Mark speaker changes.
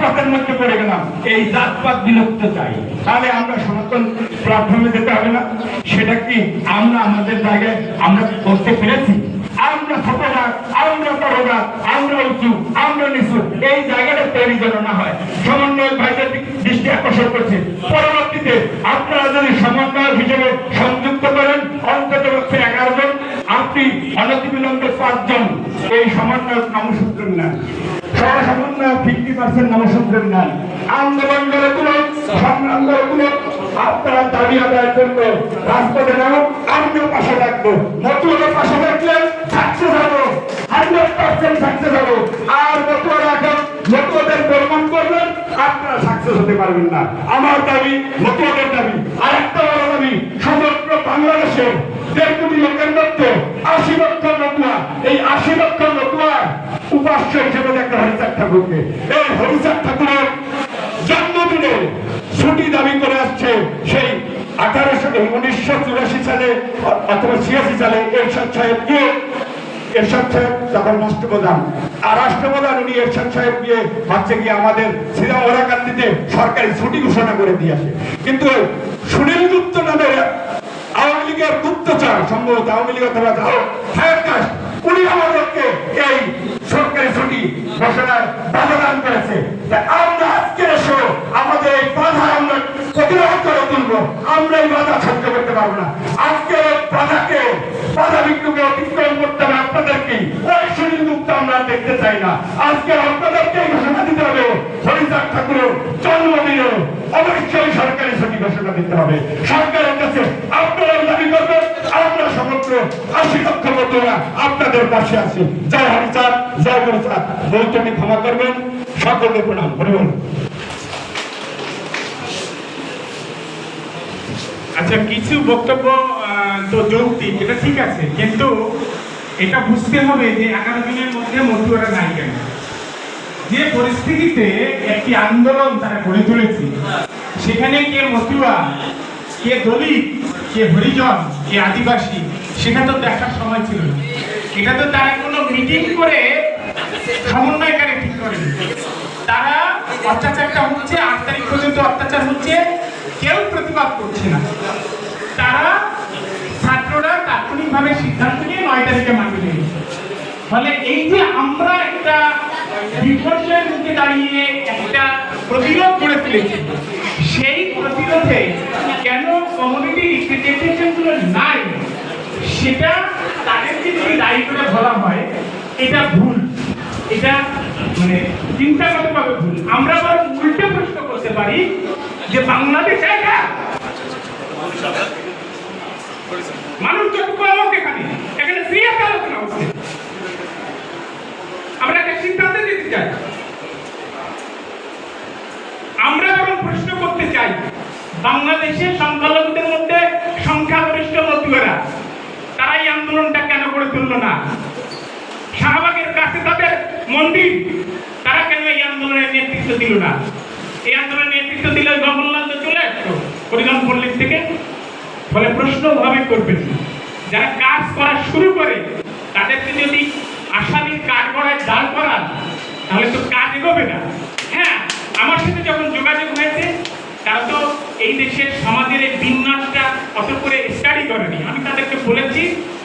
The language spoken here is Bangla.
Speaker 1: জাতপাতের মধ্যে পড়ে গেলাম। এই জাতপাত বিলুপ্ত চাই। তাহলে আমরা সনাতন প্ল্যাটফর্মে যেতে হবে না। সেটা কি আমরা আমাদের জায়গায় আমরা করতে পেরেছি? আমরা ছোটরা আমরা বড়রা আমরা উঁচু, আমরা নিচু, এই জায়গাটা তৈরি যেন না হয়। সমন্বয় ভাইদের দৃষ্টি আকর্ষণ করছে। পরবর্তীতে আপনারা যদি সমন্বয় হিসেবে সংযুক্ত করেন, অন্তত পক্ষে এগারো জন, আপনি অনতিবিলম্বে পাঁচজন, এই সমন্বয় নামসূত্র নেন। সমন্বয় ফিফটি পার্সেন্ট নামসূত্র নেন আন্দোলন গড়ে তুলুন সংগ্রাম গড়ে তুলুন আপনারা দাবি আদায়ের জন্য রাজপথে নামুন, আমিও পাশে থাকব। মতুয়াদের পাশে থাকলে সাকসেস হব হান্ড্রেড পার্সেন্ট সাকসেস হব আর মতুয়ারা এখন মতুয়াদের বর্মন করবেন, আপনারা সাকসেস হতে পারবেন না। আমার দাবি মতুয়াদের দাবি। আর একটা বড় দাবি, সমগ্র বাংলাদেশের দেড় কোটি লোকের মধ্যে আশি লক্ষ ঠাকুরকে। এই হরিচাঁদ ঠাকুরের জন্মদিনে ছুটি দাবি করে আসছে সেই আঠারোশো উনিশশো চুরাশি সালে, অথবা ছিয়াশি সালে এরশাদ সাহেব গিয়ে এরশাদ সাহেব তখন রাষ্ট্রপ্রধান। আর রাষ্ট্রপ্রধান উনি এরশাদ সাহেব গিয়ে আমাদের ওরাকান্দিতে সরকারি ছুটি ঘোষণা করে দিয়ে আসে। কিন্তু সুনীল গুপ্ত নামের আওয়ামী লীগের গুপ্তচর, সম্ভবত আওয়ামী লীগ অথবা যাও উনি আমাদেরকে এই সরকারি ছুটি ঘোষণায় বাধা দান করেছে তা আমরা আজকে এসো আমাদের এই বাধা আমরা প্রতিরোধ করে তুলবো আমরা এই বাধা সহ্য করতে পারব না। আজকে বাধাকে, বাধা বিক্ষোভকে অতিক্রম করতে হবে আপনাদেরকে। ওই সুনীল গুপ্ত আমরা দেখতে চাই না। আজকে আপনাদেরকে ঘোষণা দিতে হবে, হরিচাঁদ ঠাকুরের জন্মদিনে। অবশ্যই সরকারি ছুটি ঘোষণা দিতে হবে। সরকারের কাছে আপনারা দাবি করবেন, আমরা সমগ্র আশি লক্ষ মতোরা আপনাদের পাশে আছি। জয় হরিচাঁদ জয় হরিচাঁদ বৌতমি ক্ষমা করবেন। সকলকে প্রণাম। হরিবল
Speaker 2: আচ্ছা কিছু বক্তব্য তো যৌক্তিক এটা ঠিক আছে, কিন্তু এটা বুঝতে হবে যে এগারো দিনের মধ্যে মতুয়ারা নাই কেন যে পরিস্থিতিতে একটি আন্দোলন তারা গড়ে তুলেছে, সেখানে কে মতুয়া কে দলিত, কে হরিজন, কে আদিবাসী, সেটা তো দেখার সময় ছিল এটা তো তারা কোনো মিটিং করে সমন্বয়কারী ঠিক করেনি। তারা অত্যাচারটা হচ্ছে, আট তারিখ পর্যন্ত অত্যাচার হচ্ছে করছে না। তারা ছাত্ররা তাৎক্ষণিকভাবে সিদ্ধান্ত নিয়ে নয় তারিখে মাঠে নেমেছে ফলে এই যে আমরা একটা বিপর্যয়ের মুখে দাঁড়িয়ে একটা প্রতিরোধ করে ফেলেছি সেই প্রতিরোধে কেন কমিউনিটি রিপ্রেজেন্টেশনগুলো নাই, সেটা তাদেরকে যদি দায়ী করে বলা হয়, এটা ভুল। এটা মানে চিন্তাগতভাবে ভুল। আমরা বরং উল্টে প্রশ্ন করতে পারি যে বাংলাদেশ একা। মানুষ যতটুকু আলোক এখানে। এখানে সিরিয়াস আলোচনা হচ্ছে আমরা একটা সিদ্ধান্তে যেতে চাই। আমরা বরং প্রশ্ন করতে চাই বাংলাদেশের সংখ্যালঘুদের মধ্যে সংখ্যাগরিষ্ঠ মতুয়ারা তারা এই আন্দোলনটা কেন করে তুললো না? শাহবাগের কাছে তাদের মন্দির তারা কেন এই আন্দোলনের নেতৃত্ব দিল না? এই আন্দোলনের হরিজন পল্লী থেকে। ফলে প্রশ্নভাবে করবেন, যারা কাজ করা শুরু করে তাদেরকে যদি আসামির কাজ করায় দাঁড় করান, তাহলে তো কাজ এগোবে না। হ্যাঁ আমার সাথে যখন যোগাযোগ হয়েছে, তারা তো এই দেশের